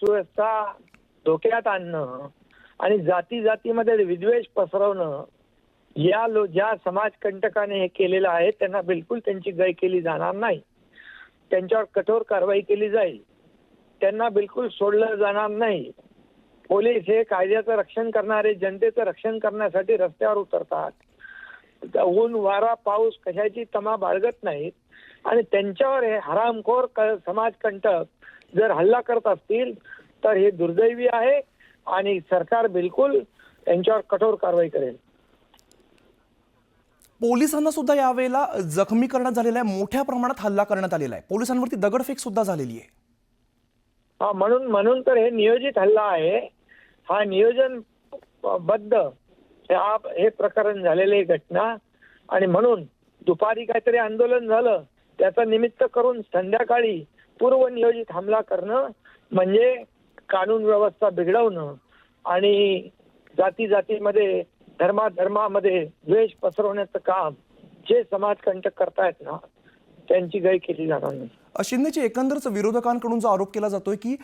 सुव्यवस्था धोक्यात आणणं आणि जाती जातीमध्ये विद्वेष पसरवणं या लो ज्या समाजकंटकाने हे केलेलं आहे त्यांना बिलकुल त्यांची गय केली जाणार नाही. त्यांच्यावर कठोर कारवाई केली जाईल. त्यांना बिलकुल सोडलं जाणार नाही. पोलीस हे कायद्याचं रक्षण करणारे जनतेचं रक्षण करण्यासाठी रस्त्यावर उतरतात. ऊन वारा पाऊस कशाची तमा बाळगत नाहीत. आणि त्यांच्यावर हे हरामखोर समाजकंटक जर हल्ला करत असतील तर हे दुर्दैवी आहे आणि सरकार बिलकुल त्यांच्यावर कठोर कारवाई करेल. पोलिसांना सुद्धा यावेळेला जखमी करण्यात झालेला आहे मोठ्या प्रमाणात हल्ला करण्यात आलेला आहे. पोलिसांवरती दगडफेक सुद्धा झालेली आहे. हा म्हणून म्हणून तर हे नियोजित हल्ला आहे. हा नियोजन बद्ध हे आप- हे प्रकरण झालेली घटना. आणि म्हणून दुपारी काहीतरी आंदोलन झालं. त्याचं निमित्त करून संध्याकाळी पूर्व नियोजित हमला करणं म्हणजे कानून व्यवस्था बिघडवणं आणि जाती जातीमध्ये धर्मा धर्मामध्ये द्वेष पसरवण्याचं काम जे समाजकंटक करतायत ना त्यांची गय केली जाणार नाही. शिंदेची एकंदरच विरोधकांकडून जो आरोप केला जातोय की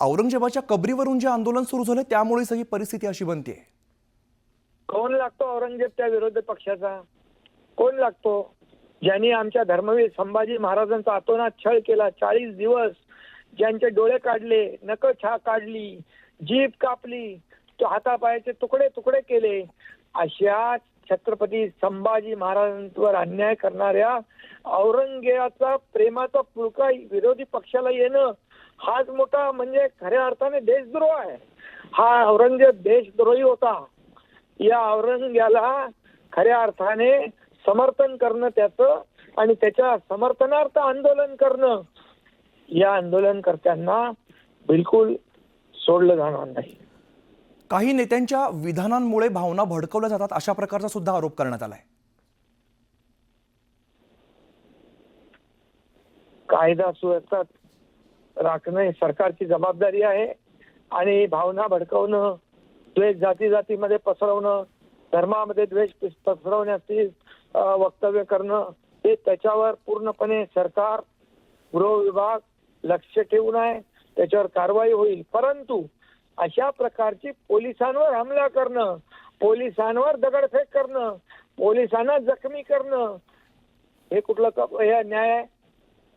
औरंगजेबाच्या कबरीवरून जे आंदोलन सुरू झालं त्यामुळेच ही परिस्थिती अशी बनते कोण लागतो औरंगजेब त्या विरोधी पक्षाचा? कोण लागतो? ज्यांनी आमच्या धर्मवीर संभाजी महाराजांचा अतोनात छळ केला चाळीस दिवस ज्यांचे डोळे काढले नक छा काढली जीभ कापली तो हातापायाचे तुकडे तुकडे केले. अशा छत्रपती संभाजी महाराजांवर अन्याय करणाऱ्या औरंगजेबाचा प्रेमाचा पुळका विरोधी पक्षाला येणं हाच मोठा म्हणजे खऱ्या अर्थाने देशद्रोह आहे. हा औरंगजेब देशद्रोही होता. या औरंग्याला खऱ्या अर्थाने समर्थन करणं त्याचं आणि त्याच्या समर्थनार्थ आंदोलन करणं या आंदोलनकर्त्यांना बिलकुल सोडलं जाणार नाही. काही नेत्यांच्या विधानांमुळे भावना भडकवल्या जातात अशा प्रकारचा सुद्धा आरोप करण्यात आलाय. कायदा सुव्यवस्था राखणं ही सरकारची जबाबदारी आहे आणि भावना भडकवणं द्वेष जाती जातीमध्ये पसरवणं धर्मामध्ये द्वेष पिस- पसरवण्याची वक्तव्य करणं हे त्याच्यावर पूर्णपणे सरकार गृह विभाग लक्ष ठेवून आहे त्याच्यावर कारवाई होईल. परंतु अशा प्रकारची पोलिसांवर हमला करणं पोलिसांवर दगडफेक करणं पोलिसांना जखमी करणं हे कुठलं हे न्याय आहे?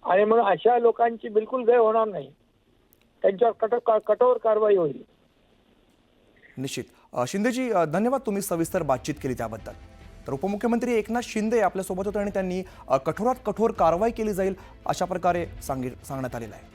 आणि म्हणून अशा लोकांची बिलकुल गय होणार नाही. त्यांच्यावर कठोर कठोर कारवाई होईल. निश्चित. शिंदेजी धन्यवाद तुम्ही सविस्तर बातचीत केली त्याबद्दल. तर उपमुख्यमंत्री एकनाथ शिंदे आपल्यासोबत होते आणि त्यांनी कठोरात कठोर कारवाई केली जाईल अशा प्रकारे सांगित सांगण्यात आलेलं आहे.